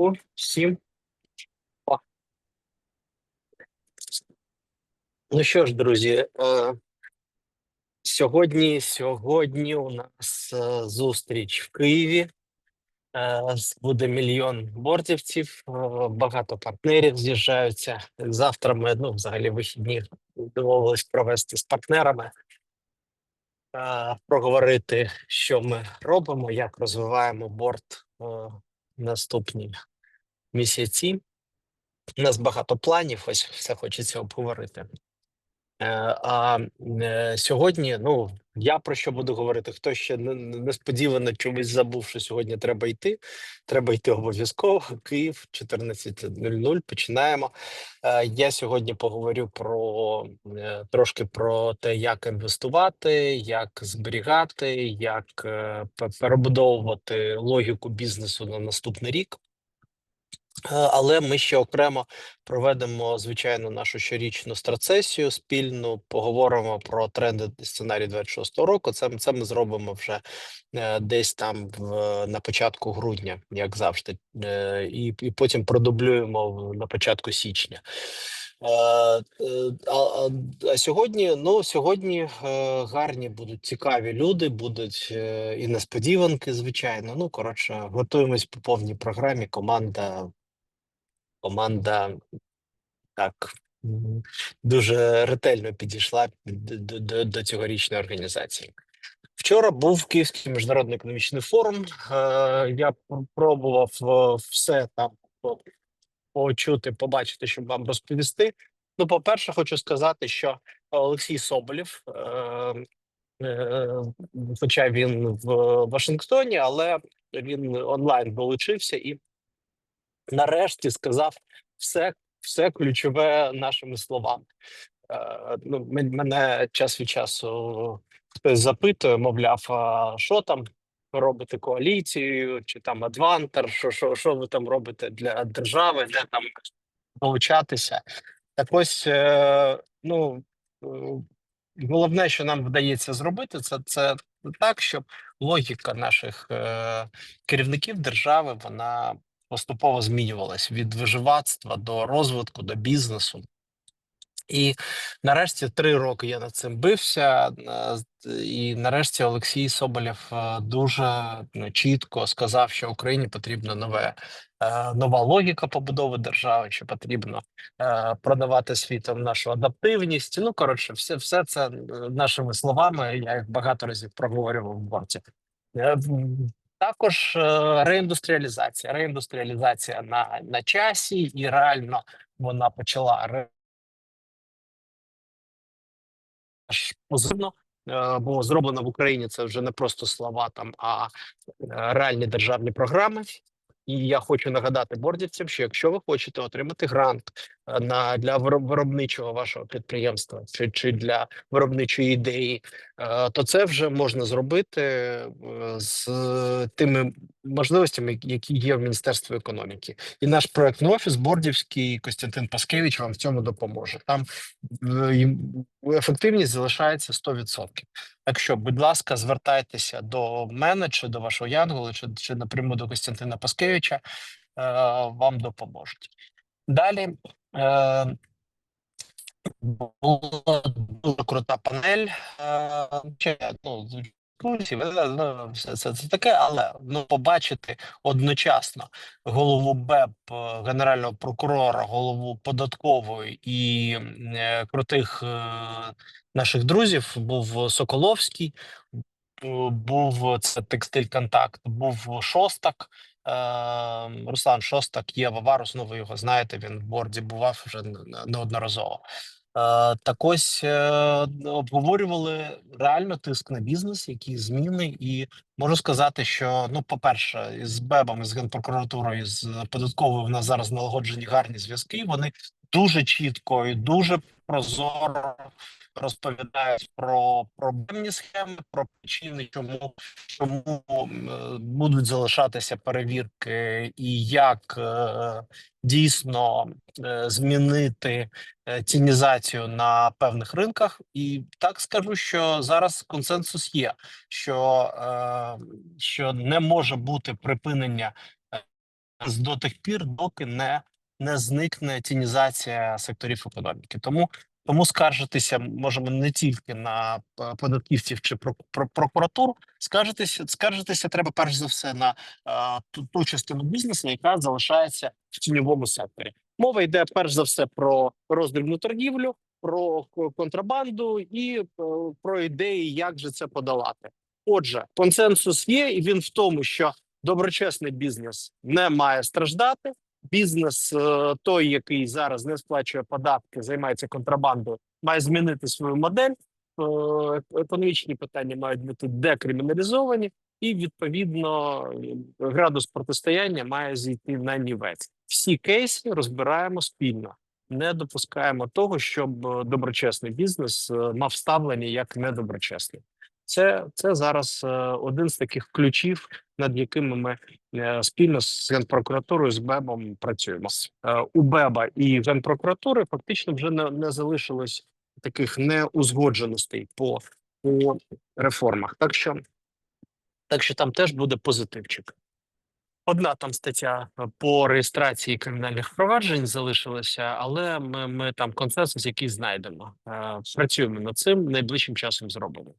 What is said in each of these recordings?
О, Всім. О. Ну що ж, друзі, е, сьогодні, сьогодні у нас е, зустріч в Києві. Е, буде мільйон бортівців, е, багато партнерів з'їжджаються. Завтра ми ну, взагалі вихідні домовились провести з партнерами, е, проговорити, що ми робимо, як розвиваємо борт е, наступні місяці. У нас багато планів, ось все хочеться обговорити. Е, А е, сьогодні, ну я про що буду говорити? Хто ще не- не- несподівано чомусь забув, що сьогодні треба йти. Треба йти обов'язково. Київ 14.00. Починаємо. Е, Я сьогодні поговорю про трошки про те, як інвестувати, як зберігати, як перебудовувати логіку бізнесу на наступний рік. Е, Але ми ще окремо проведемо звичайно нашу щорічну страцесію спільну. Поговоримо про тренди сценарій 26-го року. Це, це ми зробимо вже е, десь там в на початку грудня, як завжди, е, і, і потім продублюємо на початку січня. А, а, а сьогодні, ну сьогодні гарні будуть цікаві люди, будуть і несподіванки, звичайно. Ну коротше, готуємось по повній програмі. Команда команда так дуже ретельно підійшла до, до, до, цьогорічної організації. Вчора був Київський міжнародний економічний форум. Е, я пробував е, все там почути, побачити, щоб вам розповісти. Ну, по-перше, хочу сказати, що Олексій Соболєв, е, хоча він в Вашингтоні, але він онлайн долучився і нарешті сказав все, все ключове нашими словами. Е, ну, мене час від часу хтось запитує, мовляв, а що там робите коаліцію, чи там адвантер, що, що, що ви там робите для держави, де там долучатися. Так ось, е, ну е, головне, що нам вдається зробити, це, це так, щоб логіка наших керівників держави вона поступово змінювалась від виживацтва до розвитку, до бізнесу. І нарешті три роки я над цим бився, е, і нарешті Олексій Соболєв е, дуже ну, чітко сказав, що Україні потрібна нове, е, нова логіка побудови держави, що потрібно продавати світом нашу адаптивність. Ну коротше, все, все це нашими словами. Я їх багато разів проговорював в борті. Також е, реіндустріалізація. Реіндустріалізація на, на часі, і реально вона почала аж е, Бо зроблено в Україні це вже не просто слова там, а е, реальні державні програми. І я хочу нагадати бордівцям, що якщо ви хочете отримати грант на для виробничого вашого підприємства чи, чи для виробничої ідеї, е, то це вже можна зробити е, з тими можливостями, які є в Міністерстві економіки. І наш проектний офіс бордівський Костянтин Паскевич вам в цьому допоможе. Там ефективність залишається 100%. Так що, будь ласка, звертайтеся до мене чи до вашого Янгола, чи, чи напряму до Костянтина Паскевича, е, вам допоможуть. Далі була дуже крута панель. Е, ну, е, ну, все це, це таке, але ну, побачити одночасно голову БЕП, е, генерального прокурора, голову податкової і е, крутих е, наших друзів був Соколовський, був це текстиль контакт, був Шостак. Е, Руслан Шостак, є Варус, ну ви його знаєте, він в борді бував вже не- не- неодноразово. Е, Так ось е, обговорювали реально тиск на бізнес, які зміни, і можу сказати, що ну, по-перше, із БЕБом, з генпрокуратурою, з податковою в нас зараз налагоджені гарні зв'язки. Вони дуже чітко і дуже прозоро розповідають про проблемні схеми, про причини, чому чому е, будуть залишатися перевірки, і як е, дійсно е, змінити тінізацію на певних ринках. І так скажу, що зараз консенсус є, що, що не може бути припинення до тих пір, доки не, не зникне тінізація секторів економіки. Тому тому скаржитися можемо не тільки на е, податківців чи про, про прокуратуру, скаржитися, скаржитися треба перш за все на е, ту, ту частину бізнесу, яка залишається в тіньовому секторі. Мова йде перш за все про роздрібну торгівлю, про контрабанду і е, про ідеї, як же це подолати. Отже, консенсус є, і він в тому, що доброчесний бізнес не має страждати. Бізнес, е, той, який зараз не сплачує податки, займається контрабандою, має змінити свою модель. Е, Економічні питання мають бути декриміналізовані, і відповідно градус протистояння має зійти на нівець. Всі кейси розбираємо спільно. Не допускаємо того, щоб доброчесний бізнес е, мав ставлення як недоброчесний. Це, це зараз один з таких ключів, над якими ми е, спільно з генпрокуратурою з БЕБом працюємо. Е, У БЕБа і генпрокуратури фактично вже не, не залишилось таких неузгодженостей по, по реформах. Так що, так що там теж буде позитивчик. Одна там стаття по реєстрації кримінальних проваджень залишилася, але ми, ми там консенсус, який знайдемо. Е, Працюємо над цим найближчим часом зробимо.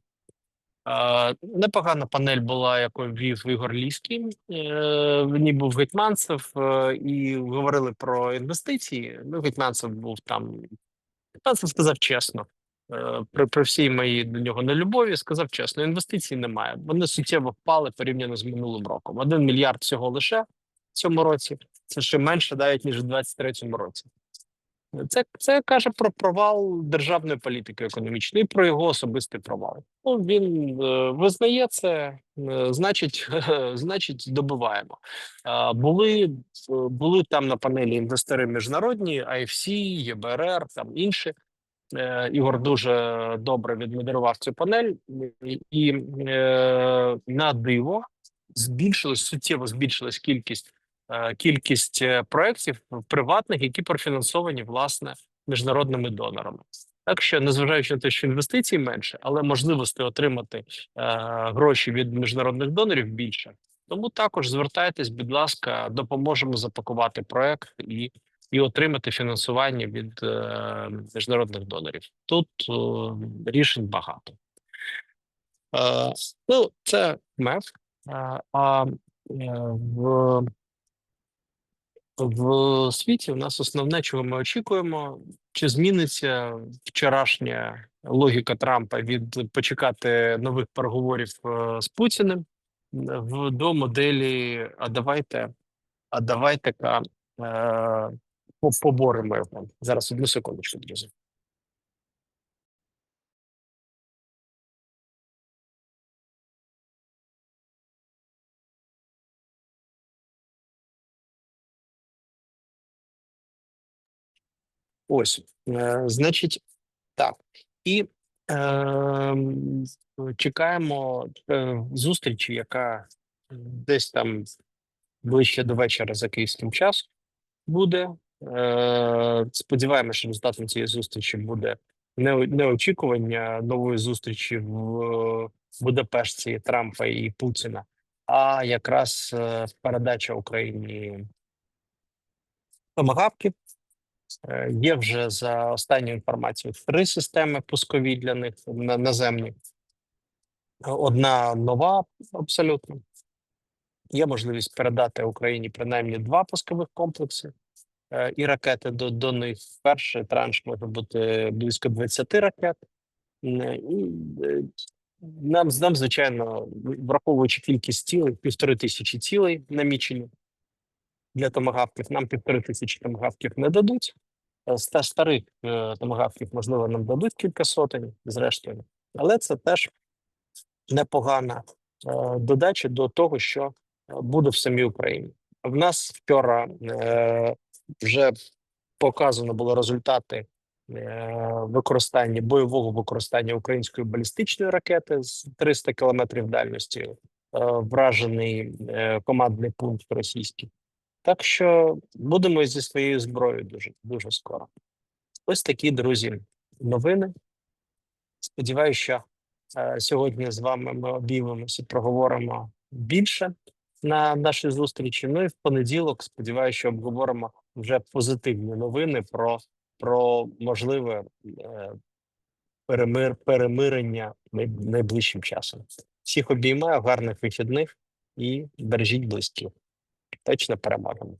Непогана панель була, яку вів Ігор Ліський. Е, В ній був Гетьманцев е, і говорили про інвестиції. Ну, Гетьманцев був там. Гетьманцев сказав чесно. е, При, при всій моїй до нього нелюбові сказав чесно: інвестицій немає. Вони суттєво впали порівняно з минулим роком. Один мільярд всього лише в цьому році. Це ще менше навіть ніж у 2023 році. Це, це каже про провал державної політики економічної, про його особистий провал. Ну він е, визнає це, е, значить, значить, добиваємо. Е, були, були там на панелі інвестори міжнародні, IFC, ЄБРР, там інші. Е, Ігор дуже добре відмодерував цю панель, і, е, на диво збільшилось суттєво збільшилась кількість кількість е, проєктів приватних, які профінансовані власне міжнародними донорами. Так що, незважаючи на те, що інвестицій менше, але можливості отримати е, гроші від міжнародних донорів більше. Тому також звертайтесь, будь ласка, допоможемо запакувати проект і, і отримати фінансування від е, міжнародних донорів. Тут е, рішень багато. Е, ну, це МЕФ. Е, а е, в в світі у нас основне, чого ми очікуємо, чи зміниться вчорашня логіка Трампа від почекати нових переговорів е, з Путіним в до моделі. А давайте, а давайте-ка е, поборемо його. Зараз одну секундочку, друзі. Ось, е, значить, так. І е, чекаємо зустрічі, яка десь там ближче до вечора за київським часом буде. Е, сподіваємося, що результатом цієї зустрічі буде не, не нової зустрічі в Будапешті Трампа і Путіна, а якраз е, передача Україні томагавків. Е, Є вже за останньою інформацією три системи пускові для них наземні. Одна нова абсолютно. Є можливість передати Україні принаймні два пускових комплекси е, і ракети до, до них. Перший транш може бути близько 20 ракет. Е, І нам, нам, звичайно, враховуючи кількість цілей, півтори тисячі цілей намічені для томагавків, нам півтори тисячі томагавків не дадуть. Е, Ста старих е, томагавків, можливо, нам дадуть кілька сотень, зрештою, але це теж непогана е, додача до того, що е, буде в самій Україні. В нас вчора е, вже показано були результати е, використання бойового використання української балістичної ракети з 300 кілометрів дальності, е, вражений е, командний пункт російський. Так що будемо зі своєю зброєю дуже дуже скоро. Ось такі друзі новини. Сподіваюся, що е, сьогодні з вами ми обіймемося, проговоримо більше. на нашій зустрічі. Ну і в понеділок, сподіваюся, що обговоримо вже позитивні новини про, про можливе е, перемир, перемирення най- найближчим часом. Всіх обіймаю, гарних вихідних і бережіть близьких. Точно переможемо.